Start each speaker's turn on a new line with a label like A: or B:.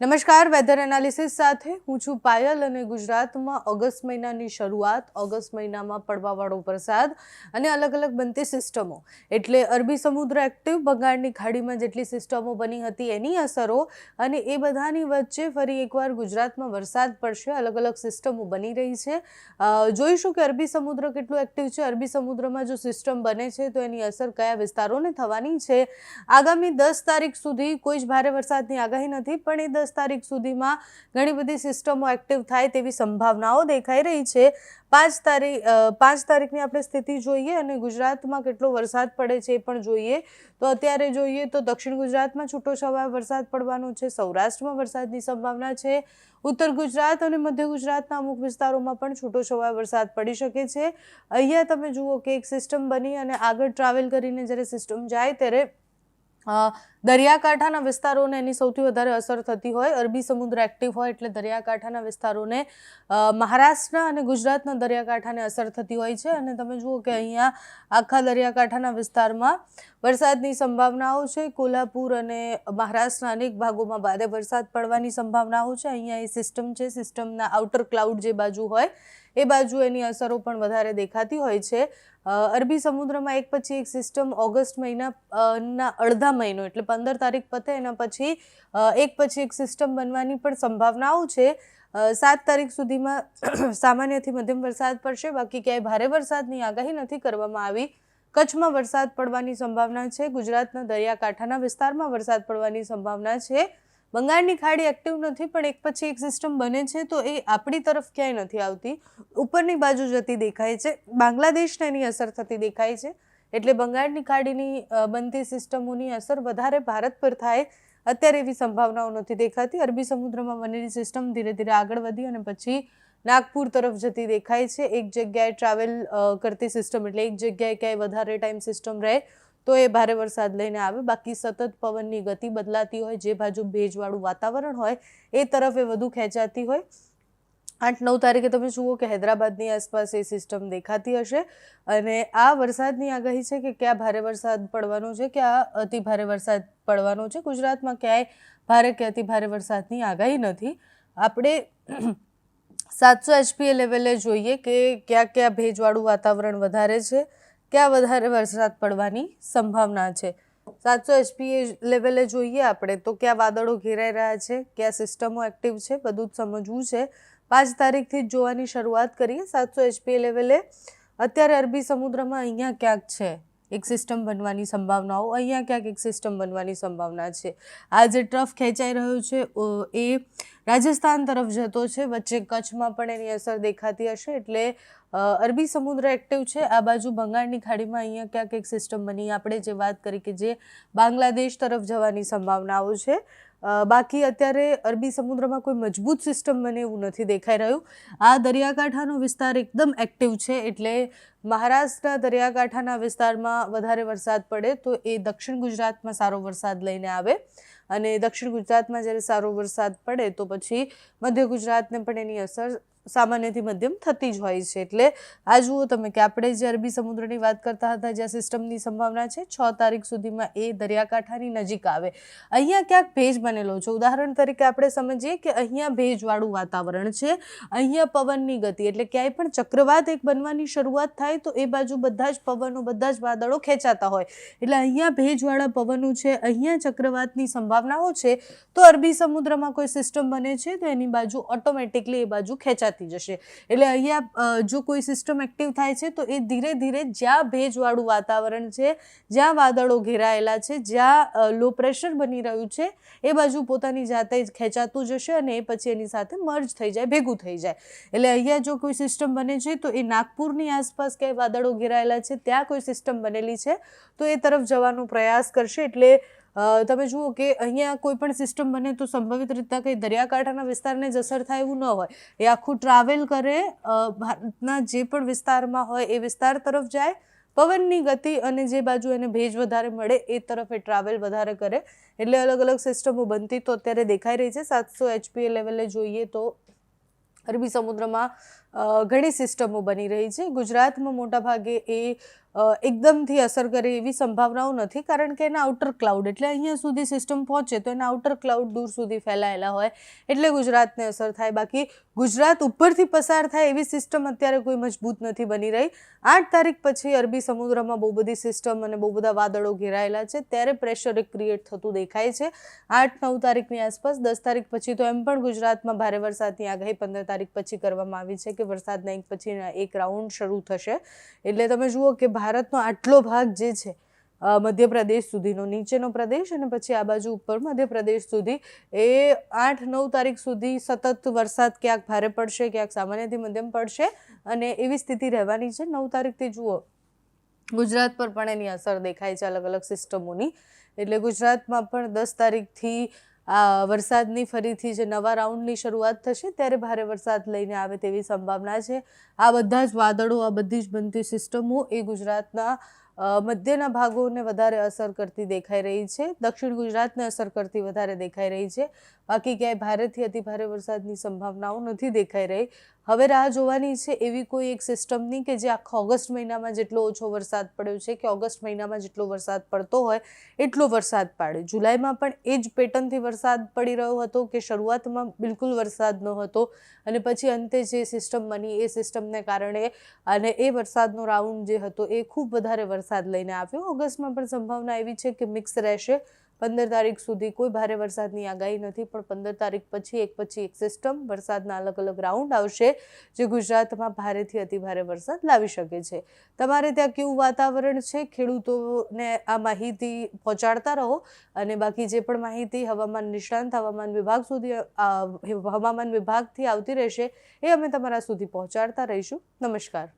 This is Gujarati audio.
A: નમસ્કાર વેધર એનાલિસિસ સાથે હું છું પાયલ અને ગુજરાતમાં ઓગસ્ટ મહિનાની શરૂઆત, ઓગસ્ટ મહિનામાં પડવાવાળો વરસાદ અને અલગ અલગ બનતી સિસ્ટમો. એટલે અરબી સમુદ્ર એક્ટિવ બંગાળની ખાડીમાં જેટલી સિસ્ટમો બની હતી એની અસરો અને એ બધાની વચ્ચે ફરી એકવાર ગુજરાતમાં વરસાદ પડશે, અલગ અલગ સિસ્ટમો બની રહી છે. જોઈશું કે અરબી સમુદ્ર કેટલું એક્ટિવ છે. અરબી સમુદ્રમાં જો સિસ્ટમ બને છે તો એની અસર કયા વિસ્તારોને થવાની છે? આગામી દસ તારીખ સુધી કોઈ જ ભારે વરસાદની આગાહી નથી, પણ એ દસ તારીખ સુધીમાં ઘણી બધી સિસ્ટમો એક્ટિવ થાય તેવી સંભાવનાઓ દેખાઈ રહી છે. પાંચ તારીખ પાંચ તારીખની આપણે સ્થિતિ જોઈએ અને ગુજરાતમાં કેટલો વરસાદ પડે છે એ પણ જોઈએ. તો અત્યારે જોઈએ તો દક્ષિણ ગુજરાતમાં છૂટો છવાયો વરસાદ પડવાનો છે, સૌરાષ્ટ્રમાં વરસાદની સંભાવના છે. ઉત્તર ગુજરાત અને મધ્ય ગુજરાતના અમુક વિસ્તારોમાં પણ છૂટો છવાયો વરસાદ પડી શકે છે. અહીંયા તમે જુઓ કે એક સિસ્ટમ બની અને આગળ ટ્રાવેલ કરીને જ્યારે સિસ્ટમ જાય ત્યારે દરિયાકાંઠાના વિસ્તારોને એની સૌથી વધારે અસર થતી હોય, અરબી સમુદ્ર એક્ટિવ હોય એટલે દરિયાકાંઠાના વિસ્તારોને મહારાષ્ટ્રના અને ગુજરાતના દરિયાકાંઠાને અસર થતી હોય છે. અને તમે જુઓ કે અહીંયા આખા દરિયાકાંઠાના વિસ્તારમાં વરસાદની સંભાવનાઓ છે. કોલ્હાપુર અને મહારાષ્ટ્રના અનેક ભાગોમાં ભારે વરસાદ પડવાની સંભાવનાઓ છે. અહીંયા એ સિસ્ટમ છે સિસ્ટમના આઉટર ક્લાઉડ જે બાજુ હોય, એ બાજુ એની અસરો પણ વધારે દેખાતી હોય છે. અરબી સમુદ્રમાં એક પછી એક સિસ્ટમ ઓગસ્ટ મહિના ના અડધા મહિનો એટલે પંદર તારીખ પતે એના પછી એક પછી એક સિસ્ટમ બનવાની પણ સંભાવનાઓ છે. સાત તારીખ સુધીમાં સામાન્યથી મધ્યમ વરસાદ પડશે, બાકી ક્યાંય ભારે વરસાદની આગાહી નથી કરવામાં આવી. કચ્છમાં વરસાદ પડવાની સંભાવના છે, ગુજરાતના દરિયાકાંઠાના વિસ્તારમાં વરસાદ પડવાની સંભાવના છે. બંગાળની ખાડી એક્ટિવ નથી, પણ એક પછી એક સિસ્ટમ બને છે, તો એ આપણી તરફ ક્યાંય નથી આવતી. ઉપરની બાજુ જતી દેખાય છે. બાંગ્લાદેશને એની અસર થતી દેખાય છે. એટલે બંગાળની ખાડીની બનતી સિસ્ટમોની અસર વધારે ભારત પર થાય. અત્યારે એવી સંભાવનાઓ નથી દેખાતી. અરબી સમુદ્રમાં બનેલી સિસ્ટમ ધીરે ધીરે આગળ વધી અને પછી નાગપુર તરફ જતી દેખાય છે. એક જગ્યાએ ટ્રાવેલ કરતી સિસ્ટમ એટલે એક જગ્યાએ ક્યાંય વધારે ટાઈમ સિસ્ટમ રહે તો એ ભારે વરસાદ લઈને આવે. બાકી સતત પવનની ગતિ બદલાતી હોય, જે બાજુ ભેજવાળું વાતાવરણ હોય, એ તરફ એ વધુ ખેંચાતી હોય. આઠ નવ તારીખે તમે જુઓ કે હૈદરાબાદની આસપાસ એ સિસ્ટમ દેખાતી હશે. અને આ વરસાદની આગાહી છે કે ક્યાં ભારે વરસાદ પડવાનો છે, ક્યાં અતિ ભારે વરસાદ પડવાનો છે. ગુજરાતમાં ક્યાંય ભારે કે અતિ ભારે વરસાદની આગાહી નથી. આપણે સાતસો એચપીએ લેવલે જોઈએ કે ક્યાં ક્યાં ભેજવાળું વાતાવરણ વધારે છે. ક્યાં વધારે વરસાદ પડવાની સંભાવના છે? સાતસો એચપીએ લેવલે જોઈએ આપણે. તો ક્યાં વાદળો ઘેરાઈ રહ્યા છે? ક્યાં સિસ્ટમો એક્ટિવ છે? બધું જ સમજવું છે. પાંચ તારીખથી જ જોવાની શરૂઆત કરીએ. સાતસો એચપીએ લેવલે અત્યારે અરબી સમુદ્રમાં અહીંયા ક્યાંક છે? એક સિસ્ટમ બનવાની સંભાવનાઓ, અહીંયા ક્યાંક એક સિસ્ટમ બનવાની સંભાવના છે. આ જે ટ્રફ ખેંચાઈ રહ્યો છે એ રાજસ્થાન તરફ જતો છે. વચ્ચે કચ્છમાં પણ એની અસર દેખાતી હશે એટલે અરબી સમુદ્ર એક્ટિવ છે. આ બાજુ બંગાળની ખાડીમાં અહીંયા ક્યાંક એક સિસ્ટમ બની. આપણે જે વાત કરી કે જે બાંગ્લાદેશ તરફ જવાની સંભાવનાઓ છે. બાકી અત્યારે અરબી સમુદ્રમાં કોઈ મજબૂત સિસ્ટમ બને એવું નથી દેખાઈ રહ્યું. આ દરિયાકાંઠાનો વિસ્તાર એકદમ એક્ટિવ છે એટલે મહારાષ્ટ્રના દરિયાકાંઠાના વિસ્તારમાં વધારે વરસાદ પડે તો એ દક્ષિણ ગુજરાતમાં સારો વરસાદ લઈને આવે. અને દક્ષિણ ગુજરાતમાં જ્યારે સારો વરસાદ પડે તો પછી મધ્ય ગુજરાતને પણ એની અસર સામાન્યથી મધ્યમ થતી જ હોય છે. એટલે આ જુઓ તમે કે આપણે જે અરબી સમુદ્રની વાત કરતા હતા, જ્યાં સિસ્ટમની સંભાવના છે, છ તારીખ સુધીમાં એ દરિયાકાંઠાની નજીક આવે. અહીંયા ક્યાંક ભેજ બનેલો છે. ઉદાહરણ તરીકે આપણે સમજીએ કે અહીંયા ભેજવાળું વાતાવરણ છે. અહીંયા પવનની ગતિ, એટલે ક્યાંય પણ ચક્રવાત એક બનવાની શરૂઆત થાય તો એ બાજુ બધા જ પવનો, બધા જ વાદળો ખેંચાતા હોય. એટલે અહીંયા ભેજવાળા પવનો છે, અહીંયા ચક્રવાતની સંભાવનાઓ છે, તો અરબી સમુદ્રમાં કોઈ સિસ્ટમ બને છે તો એની બાજુ ઓટોમેટિકલી એ બાજુ ખેંચાતી જશે. એટલે અહીંયા જો કોઈ સિસ્ટમ એક્ટિવ થાય છે તો એ ધીરે ધીરે જ્યાં ભેજવાળું વાતાવરણ છે, જ્યાં વાદળો ઘેરાયેલા છે, જ્યાં લો પ્રેશર બની રહ્યું છે, એ બાજુ પોતાની જાતે જ ખેંચાતું જશે અને એ પછી એની સાથે મર્જ થઈ જાય, ભેગું થઈ જાય. એટલે અહીંયા જો કોઈ સિસ્ટમ બને છે તો એ નાગપુરની આસપાસ ક્યાંય વાદળો ઘેરાયેલા છે, ત્યાં કોઈ સિસ્ટમ બનેલી છે, તો એ તરફ જવાનો પ્રયાસ કરશે. એટલે તમે જુઓ કે અહીંયા કોઈ પણ સિસ્ટમ બને તો સંભવિત રીતના કંઈ દરિયાકાંઠાના વિસ્તારને જ અસર થાય એવું ન હોય. એ આખું ટ્રાવેલ કરે ભારતના જે પણ વિસ્તારમાં હોય એ વિસ્તાર તરફ જાય, પવનની ગતિ અને જે બાજુ એને ભેજ વધારે મળે એ તરફ એ ટ્રાવેલ વધારે કરે. એટલે અલગ અલગ સિસ્ટમો બનતી તો અત્યારે દેખાઈ રહી છે. સાતસો એચપીએ લેવલે જોઈએ તો અરબી સમુદ્રમાં ઘણી સિસ્ટમો બની રહી છે. ગુજરાતમાં મોટાભાગે એ એકદમથી અસર કરે એવી સંભાવનાઓ નથી, કારણ કે એના આઉટર ક્લાઉડ એટલે અહીંયા સુધી સિસ્ટમ પહોંચે તો એના આઉટર ક્લાઉડ દૂર સુધી ફેલાયેલા હોય, એટલે ગુજરાતને અસર થાય. બાકી ગુજરાત ઉપરથી પસાર થાય એવી સિસ્ટમ અત્યારે કોઈ મજબૂત નથી બની રહી. આઠ તારીખ પછી અરબી સમુદ્રમાં બહુ બધી સિસ્ટમ અને બહુ બધા વાદળો ઘેરાયેલા છે. ત્યારે પ્રેશર ક્રિએટ થતું દેખાય છે. આઠ નવ તારીખની આસપાસ, દસ તારીખ પછી તો એમ પણ ગુજરાતમાં ભારે વરસાદની આગાહી, પંદર તારીખ પછી કરવામાં આવી છે. કે વરસાદના એક પછીના એક રાઉન્ડ શરૂ થશે. એટલે તમે જુઓ કે ભારતનો આટલો ભાગ જે છે મધ્યપ્રદેશ સુધીનો, નીચેનો પ્રદેશ અને પછી આ બાજુ ઉપર મધ્યપ્રદેશ સુધી એ આઠ નવ તારીખ સુધી સતત વરસાદ ક્યાંક ભારે પડશે, ક્યાંક સામાન્યથી મધ્યમ પડશે અને એવી સ્થિતિ રહેવાની છે. નવ તારીખથી જુઓ, ગુજરાત પર પણ એની અસર દેખાય છે અલગ અલગ સિસ્ટમોની. એટલે ગુજરાતમાં પણ દસ તારીખથી આ વરસાદની ફરીથી જે નવા રાઉન્ડની શરૂઆત થશે, ત્યારે ભારે વરસાદ લઈને આવે તેવી સંભાવના છે. આ બધા જ વાદળો, આ બધી જ બનતી સિસ્ટમો એ ગુજરાતના મધ્યના ભાગોને વધારે અસર કરતી દેખાઈ રહી છે. દક્ષિણ ગુજરાતને અસર કરતી વધારે દેખાઈ રહી છે. બાકી ક્યાંય ભારેથી અતિ ભારે વરસાદની સંભાવનાઓ નથી દેખાઈ રહી. હવે રાહ જોવાની છે એવી કોઈ એક સિસ્ટમની કે જે આખા ઓગસ્ટ મહિનામાં જેટલો ઓછો વરસાદ પડ્યો છે કે ઓગસ્ટ મહિનામાં જેટલો વરસાદ પડતો હોય એટલો વરસાદ પાડે. જુલાઈમાં પણ એ જ પેટર્નથી વરસાદ પડી રહ્યો હતો કે શરૂઆતમાં બિલકુલ વરસાદ ન હતો અને પછી અંતે જે સિસ્ટમ બની એ સિસ્ટમને કારણે અને એ વરસાદનો રાઉન્ડ જે હતો એ ખૂબ વધારે વરસાદ લઈને આવ્યો. ઓગસ્ટમાં પણ સંભાવના એવી છે કે મિક્સ રહેશે. પંદર તારીખ સુધી કોઈ ભારે વરસાદની આગાહી નથી, પણ પંદર તારીખ પછી, એક પછી એક સિસ્ટમ વરસાદના અલગ અલગ રાઉન્ડ આવશે, જે ગુજરાતમાં ભારેથી અતિ ભારે વરસાદ લાવી શકે છે. તમારે ત્યાં કેવું વાતાવરણ છે? ખેડૂતોને આ માહિતી પહોંચાડતા રહો અને બાકી જે પણ માહિતી હવામાન નિષ્ણાંત હવામાન વિભાગ સુધી હવામાન વિભાગથી આવતી રહેશે, એ અમે તમારા સુધી પહોંચાડતા રહીશું. નમસ્કાર.